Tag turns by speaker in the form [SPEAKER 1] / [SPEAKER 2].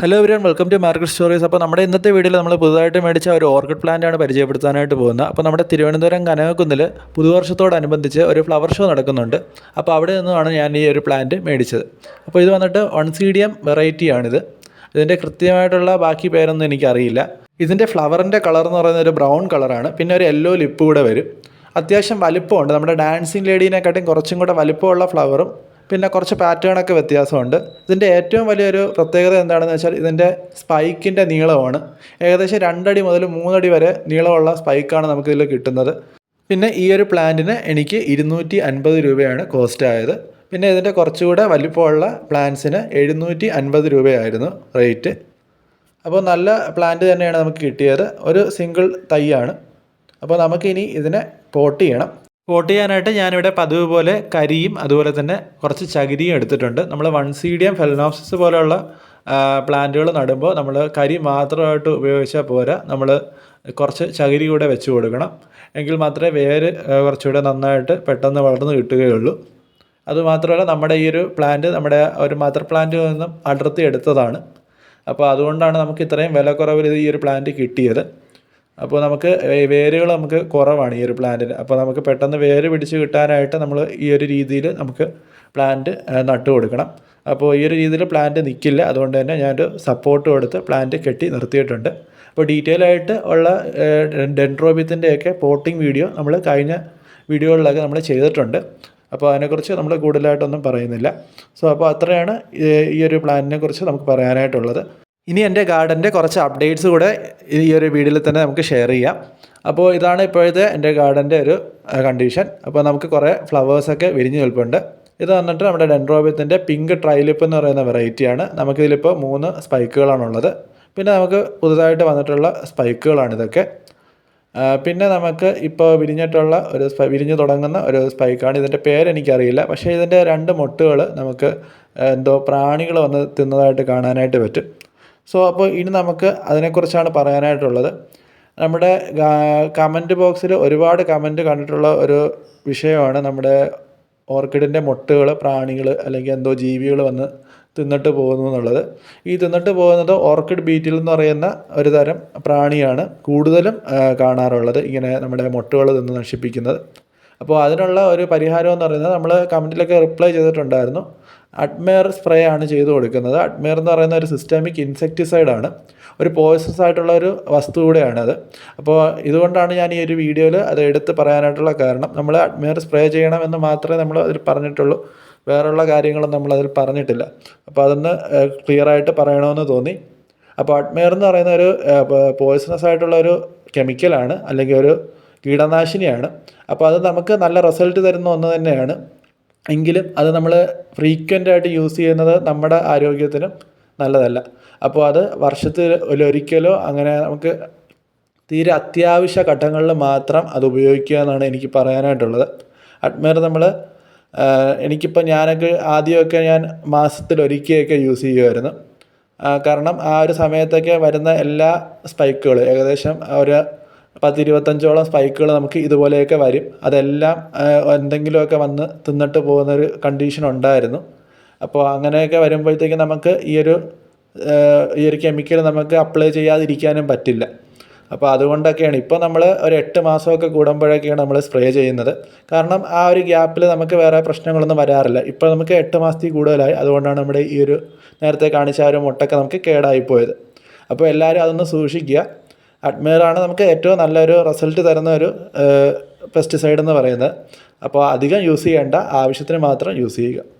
[SPEAKER 1] Hello everyone welcome to market stories അപ്പോൾ നമ്മുടെ ഇന്നത്തെ വീഡിയോയിൽ നമ്മൾ പുതുതായിട്ട് മേടിച്ച ഒരു ഓർക്കിഡ് പ്ലാന്റ് ആണ് പരിചയപ്പെടുത്താനായിട്ട് പോകുന്നത്. അപ്പോൾ നമ്മുടെ തിരുവനന്തപുരം കനകക്കുന്നിൽ പുതുവർഷത്തോടനുബന്ധിച്ച് ഒരു ഫ്ലവർ ഷോ നടക്കുന്നുണ്ട്. അപ്പോൾ അവിടെ നിന്നാണ് ഞാൻ ഈ ഒരു പ്ലാന്റ് മേടിച്ചത്. അപ്പോൾ ഇത് വന്നിട്ട് വൺ ഒൺസീഡിയം വെറൈറ്റിയാണിത് ഇതിന്റെ കൃത്യമായിട്ടുള്ള ബാക്കി പേരൊന്നും എനിക്കറിയില്ല. ഇതിന്റെ ഫ്ലവറിന്റെ കളർ എന്ന് പറയുന്നത് ഒരു ബ്രൗൺ കളറാണ് പിന്നെ ഒരു യെല്ലോ ലിപ്പ് കൂടെ വരും. അത്യാവശ്യം വലിപ്പമുണ്ട്. നമ്മുടെ ഡാൻസിങ് ലേഡീനെക്കാട്ടും കുറച്ചും കൂടെ വലിപ്പമുള്ള ഫ്ലവറും പിന്നെ കുറച്ച് പാറ്റേണൊക്കെ വ്യത്യാസമുണ്ട്. ഇതിന്റെ ഏറ്റവും വലിയൊരു പ്രത്യേകത എന്താണെന്ന് വെച്ചാൽ ഇതിന്റെ സ്പൈക്കിന്റെ നീളമാണ്. ഏകദേശം രണ്ടടി മുതൽ മൂന്നടി വരെ നീളമുള്ള സ്പൈക്കാണ് നമുക്കിതിൽ കിട്ടുന്നത്. പിന്നെ ഈ ഒരു പ്ലാന്റിന് എനിക്ക് ഇരുന്നൂറ്റി അൻപത് രൂപയാണ് കോസ്റ്റ് ആയത്. പിന്നെ ഇതിന്റെ കുറച്ചുകൂടെ വലിപ്പമുള്ള പ്ലാന്റ്സിന് എഴുന്നൂറ്റി അൻപത് രൂപയായിരുന്നു റേറ്റ് അപ്പോൾ നല്ല പ്ലാന്റ് തന്നെയാണ് നമുക്ക് കിട്ടിയത്. ഒരു സിംഗിൾ തൈയാണ് അപ്പോൾ നമുക്കിനി ഇതിനെ പോട്ട് ചെയ്യണം. പോട്ട് ചെയ്യാനായിട്ട് ഞാനിവിടെ പതിവ് പോലെ കരിയും അതുപോലെ തന്നെ കുറച്ച് ചകിരിയും എടുത്തിട്ടുണ്ട്. നമ്മൾ വൺ സീഡിയം ഫെലനോപ്സിസ് പോലെയുള്ള പ്ലാന്റുകൾ നടുമ്പോൾ നമ്മൾ കരി മാത്രമായിട്ട് ഉപയോഗിച്ചാൽ പോരാ. നമ്മൾ കുറച്ച് ചകിരി കൂടെ വെച്ച് കൊടുക്കണം. എങ്കിൽ മാത്രമേ വേര് കുറച്ചുകൂടെ നന്നായിട്ട് പെട്ടെന്ന് വളർന്ന് കിട്ടുകയുള്ളൂ. അതുമാത്രമല്ല നമ്മുടെ ഈ ഒരു പ്ലാന്റ് നമ്മുടെ ഒരു മദർ പ്ലാന്റിൽ നിന്നും അടർത്തി എടുത്തതാണ്. അപ്പോൾ അതുകൊണ്ടാണ് നമുക്ക് ഇത്രയും വില ഈ ഒരു പ്ലാന്റ് കിട്ടിയത്. അപ്പോൾ നമുക്ക് വേരുകൾ നമുക്ക് കുറവാണ് ഈ ഒരു പ്ലാന്റിന്. അപ്പോൾ നമുക്ക് പെട്ടെന്ന് വേര് പിടിച്ച് കിട്ടാനായിട്ട് നമ്മൾ ഈ ഒരു രീതിയിൽ നമുക്ക് പ്ലാന്റ് നട്ടു കൊടുക്കണം. അപ്പോൾ ഈ ഒരു രീതിയിൽ പ്ലാന്റ് നിൽക്കില്ല അതുകൊണ്ട് തന്നെ ഞാനൊരു സപ്പോർട്ട് കൊടുത്ത് പ്ലാന്റ് കെട്ടി നിർത്തിയിട്ടുണ്ട്. അപ്പോൾ ഡീറ്റെയിൽ ആയിട്ട് ഉള്ള ഡെൻട്രോബിത്തിന്റെയൊക്കെ പോട്ടിംഗ് വീഡിയോ നമ്മൾ കഴിഞ്ഞ വീഡിയോകളിലൊക്കെ നമ്മൾ ചെയ്തിട്ടുണ്ട്. അപ്പോൾ അതിനെക്കുറിച്ച് നമ്മൾ കൂടുതലായിട്ടൊന്നും പറയുന്നില്ല. സോ അപ്പോൾ അത്രയാണ് ഈ- ഒരു പ്ലാനിനെ കുറിച്ച് നമുക്ക് പറയാനായിട്ടുള്ളത്. ഇനി എന്റെ ഗാർഡന്റെ കുറച്ച് അപ്ഡേറ്റ്സ് കൂടെ ഈ ഒരു വീഡിയോയിൽ തന്നെ നമുക്ക് ഷെയർ ചെയ്യാം. അപ്പോൾ ഇതാണ് ഇപ്പോഴത്തെ എന്റെ ഗാർഡന്റെ ഒരു കണ്ടീഷൻ. അപ്പോൾ നമുക്ക് കുറേ ഫ്ലവേഴ്സൊക്കെ വിരിഞ്ഞ് നിൽപ്പുണ്ട്. ഇത് വന്നിട്ട് നമ്മുടെ ഡെൻഡ്രോബിയത്തിന്റെ പിങ്ക് ട്രൈലിപ്പ് എന്ന് പറയുന്ന വെറൈറ്റിയാണ്. നമുക്കിതിലിപ്പോൾ മൂന്ന് സ്പൈക്കുകളാണുള്ളത്. പിന്നെ നമുക്ക് പുതുതായിട്ട് വന്നിട്ടുള്ള സ്പൈക്കുകളാണ് ഇതൊക്കെ പിന്നെ നമുക്ക് ഇപ്പോൾ വിരിഞ്ഞിട്ടുള്ള ഒരു വിരിഞ്ഞ് തുടങ്ങുന്ന ഒരു സ്പൈക്കാണ്. ഇതിന്റെ പേരെനിക്കറിയില്ല. പക്ഷേ ഇതിന്റെ രണ്ട് മൊട്ടുകൾ നമുക്ക് എന്തോ പ്രാണികൾ വന്ന് തിന്നതായിട്ട് കാണാനായിട്ട് പറ്റും. സോ അപ്പോൾ ഇനി നമുക്ക് അതിനെക്കുറിച്ചാണ് പറയാനായിട്ടുള്ളത്. നമ്മുടെ കമന്റ് ബോക്സിൽ ഒരുപാട് കമന്റ് കണ്ടിട്ടുള്ള ഒരു വിഷയമാണ് നമ്മുടെ ഓർക്കിഡിന്റെ മുട്ടുകൾ പ്രാണികൾ അല്ലെങ്കിൽ എന്തോ ജീവികൾ വന്ന് തിന്നിട്ട് പോകുന്നു എന്നുള്ളത്. ഈ തിന്നിട്ട് പോകുന്നത് ഓർക്കിഡ് ബീറ്റിൽ എന്ന് പറയുന്ന ഒരു തരം പ്രാണിയാണ് കൂടുതലും കാണാറുള്ളത് ഇങ്ങനെ നമ്മുടെ മുട്ടുകൾ തിന്ന് നശിപ്പിക്കുന്നത്. അപ്പോൾ അതിനുള്ള ഒരു പരിഹാരം എന്ന് പറയുന്നത് നമ്മൾ കമന്റിലൊക്കെ റിപ്ലൈ ചെയ്തിട്ടുണ്ടായിരുന്നു. അഡ്മെയർ സ്പ്രേ ആണ് ചെയ്തു കൊടുക്കുന്നത്. അഡ്മെയർ എന്ന് പറയുന്ന ഒരു സിസ്റ്റമിക് ഇൻസെക്റ്റിസൈഡ് ആണ്. ഒരു പോയ്സസ് ആയിട്ടുള്ള ഒരു വസ്തു കൂടെയാണ് അത്. അപ്പോൾ ഇതുകൊണ്ടാണ് ഞാൻ ഈ ഒരു വീഡിയോയിൽ അത് എടുത്ത് പറയാനായിട്ടുള്ള കാരണം. നമ്മൾ അഡ്മെയർ സ്പ്രേ ചെയ്യണമെന്ന് മാത്രമേ നമ്മൾ അതിൽ പറഞ്ഞിട്ടുള്ളൂ. വേറെയുള്ള കാര്യങ്ങളും നമ്മൾ അതിൽ പറഞ്ഞിട്ടില്ല. അപ്പോൾ അതൊന്ന് ക്ലിയർ ആയിട്ട് പറയണമെന്ന് തോന്നി. അപ്പോൾ അഡ്മെയർ എന്ന് പറയുന്ന ഒരു പോയ്സണസ് ആയിട്ടുള്ള ഒരു കെമിക്കലാണ് അല്ലെങ്കിൽ ഒരു കീടനാശിനിയാണ്. അപ്പോൾ അത് നമുക്ക് നല്ല റിസൾട്ട് തരുന്ന ഒന്ന് തന്നെയാണ്. എങ്കിലും അത് നമ്മൾ ഫ്രീക്വന്റ് ആയിട്ട് യൂസ് ചെയ്യുന്നത് നമ്മുടെ ആരോഗ്യത്തിനും നല്ലതല്ല. അപ്പോൾ അത് വർഷത്തിൽ ഒരിക്കലോ അങ്ങനെ നമുക്ക് തീരെ അത്യാവശ്യ ഘട്ടങ്ങളിൽ മാത്രം അത് ഉപയോഗിക്കുക എന്നാണ് എനിക്ക് പറയാനായിട്ടുള്ളത്. അഡ്മയർ നമ്മൾ എനിക്കിപ്പോൾ ഞാനൊക്കെ ആദ്യമൊക്കെ ഞാൻ മാസത്തിൽ ഒരിക്കലൊക്കെ യൂസ് ചെയ്യുമായിരുന്നു കാരണം ആ ഒരു സമയത്തൊക്കെ വരുന്ന എല്ലാ സ്പൈക്കുകളും ഏകദേശം ഒരു പത്തിരുപത്തഞ്ചോളം സ്പൈക്കുകൾ നമുക്ക് ഇതുപോലെയൊക്കെ വരും. അതെല്ലാം എന്തെങ്കിലുമൊക്കെ വന്ന് തിന്നിട്ട് പോകുന്നൊരു കണ്ടീഷൻ ഉണ്ടായിരുന്നു. അപ്പോൾ അങ്ങനെയൊക്കെ വരുമ്പോഴത്തേക്കും നമുക്ക് ഈ ഒരു ഈ ഒരു കെമിക്കൽ നമുക്ക് അപ്ലൈ ചെയ്യാതിരിക്കാനും പറ്റില്ല. അപ്പോൾ അതുകൊണ്ടൊക്കെയാണ്. ഇപ്പോൾ നമ്മൾ ഒരു എട്ട് മാസമൊക്കെ കൂടുമ്പോഴൊക്കെയാണ് നമ്മൾ സ്പ്രേ ചെയ്യുന്നത്. കാരണം ആ ഒരു ഗ്യാപ്പിൽ നമുക്ക് വേറെ പ്രശ്നങ്ങളൊന്നും വരാറില്ല. ഇപ്പോൾ നമുക്ക് എട്ട് മാസത്തിൽ കൂടുതലായി. അതുകൊണ്ടാണ് നമ്മുടെ ഈ ഒരു നേരത്തെ കാണിച്ച ആ ഒരു മുട്ടൊക്കെ നമുക്ക് കേടായി പോയത് അപ്പോൾ എല്ലാവരും അതൊന്ന് സൂക്ഷിക്കുക. അഡ്മയറാണ് നമുക്ക് ഏറ്റവും നല്ലൊരു റിസൾട്ട് തരുന്ന ഒരു പെസ്റ്റിസൈഡ് എന്ന് പറയുന്നത്. അപ്പോൾ അധികം യൂസ് ചെയ്യേണ്ട ആവശ്യത്തിന് മാത്രം യൂസ് ചെയ്യുക.